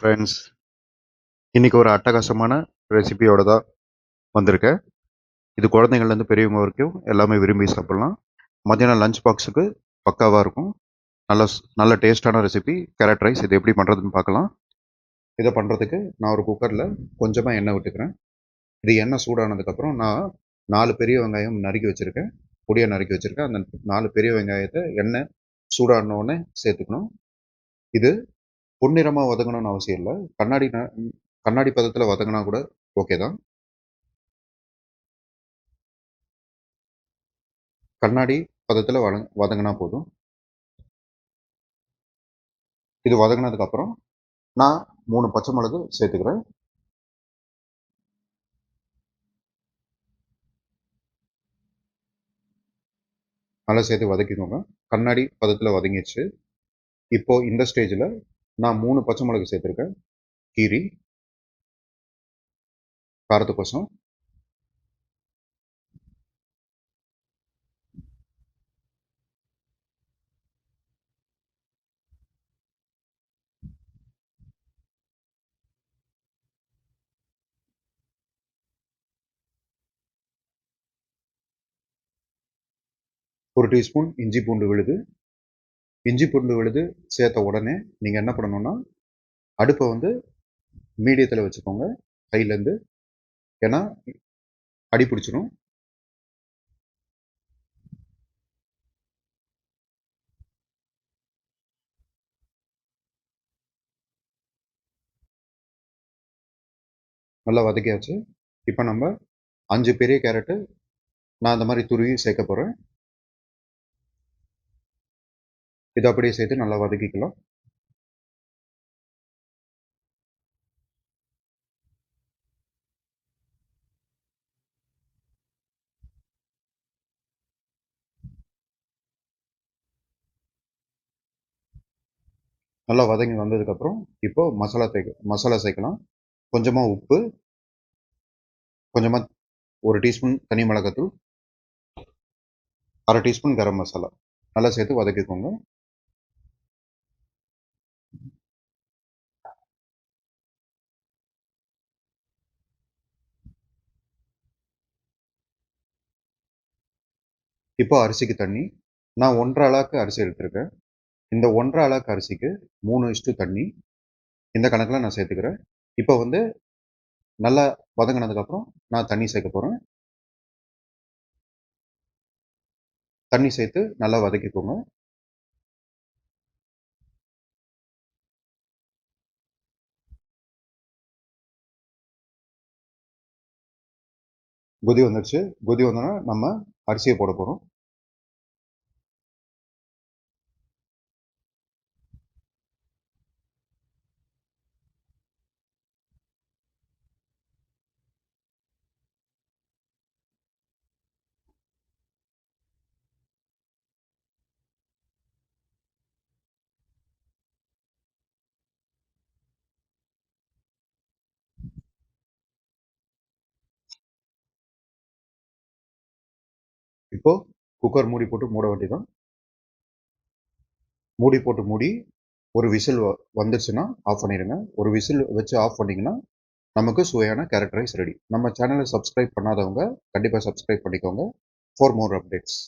Friends இன்றைக்கி ஒரு அட்டகாசமான ரெசிபியோட தான் வந்திருக்கேன். இது குழந்தைங்கள்லேருந்து பெரியவங்க வரைக்கும் எல்லாமே விரும்பி சாப்பிட்லாம். மத்தியானம் லஞ்ச் பாக்ஸுக்கு பக்காவாக இருக்கும். நல்ல நல்ல டேஸ்டான ரெசிபி கேரட் ரைஸ் இது எப்படி பண்ணுறதுன்னு பார்க்கலாம். இதை பண்ணுறதுக்கு நான் ஒரு குக்கரில் கொஞ்சமாக எண்ணெய் விட்டுக்கிறேன். இது எண்ணெய் சூடானதுக்கப்புறம் நான் நாலு பெரிய வெங்காயம் நறுக்கி வச்சுருக்கேன். பொடியாக நறுக்கி வச்சுருக்கேன். அந்த நாலு பெரிய வெங்காயத்தை எண்ணெய் சூடானோடனே சேர்த்துக்கணும். இது பொன்னிறமாக வதங்கணும்னு அவசியம் இல்லை. கண்ணாடி ந- கண்ணாடி பதத்தில் வதங்கினா கூட ஓகே தான். கண்ணாடி பதத்தில் வதங் வதங்கினா போதும். இது வதங்கினதுக்கப்புறம் நான் மூணு பச்சை மிளகு சேர்த்துக்கிறேன். நல்லா சேர்த்து வதக்கிக்கோங்க. கண்ணாடி பதத்தில் வதங்கிடுச்சு இப்போ இந்த ஸ்டேஜில் நான் மூணு பச்சை மிளகு சேர்த்துருக்கேன். கீரி. காரத்து கோசம் ஒரு டீஸ்பூன் இஞ்சி பூண்டு விழுது. இஞ்சி பூண்டு விழுது சேர்த்த உடனே நீங்கள் என்ன பண்ணணும்னா அடுப்பை வந்து மீடியத்தில் வச்சுக்கோங்க. கையிலேருந்து ஏன்னா அடி பிடிச்சிரும். நல்லா வதக்கியாச்சு. இப்போ நம்ம அஞ்சு பெரிய கேரட்டு நான் அந்த மாதிரி துருவி சேர்க்க போகிறேன் இதை அப்படியே சேர்த்து நல்லா வதக்கிக்கலாம். நல்லா வதங்கி வந்ததுக்கப்புறம் இப்போ மசாலா தேக்க மசாலா சேர்க்கலாம். கொஞ்சமாக உப்பு கொஞ்சமாக ஒரு டீஸ்பூன் தனி மிளகாத்தூள் அரை டீஸ்பூன் கரம் மசாலா. நல்லா சேர்த்து வதக்கிக்கோங்க. இப்போ அரிசிக்கு தண்ணி. நான் ஒன்றரை அளவுக்கு அரிசி எடுத்திருக்கேன். இந்த ஒன்றரை அளவுக்கு அரிசிக்கு மூணு இஷ்டு தண்ணி. இந்த கணக்கில் நான் சேர்த்துக்கிறேன். இப்போ வந்து நல்லா வதங்கினதுக்கப்புறம் நான் தண்ணி சேர்க்க போகிறேன் தண்ணி சேர்த்து நல்லா வதக்கிக்கோங்க. கொதி வந்துடுச்சு கொதி வந்தோன்னா நம்ம அரிசியை போட போகிறோம் இப்போது குக்கர் மூடி போட்டு மூட வேண்டியதான் மூடி போட்டு மூடி ஒரு விசில் வந்துச்சுன்னா ஆஃப் பண்ணிடுங்க ஒரு விசில் வச்சு ஆஃப் பண்ணிங்கன்னா நமக்கு சுவையான கேரட் ரைஸ் ரெடி நம்ம சேனலை சப்ஸ்கிரைப் பண்ணாதவங்க கண்டிப்பாக சப்ஸ்கிரைப் பண்ணிக்கோங்க. For more updates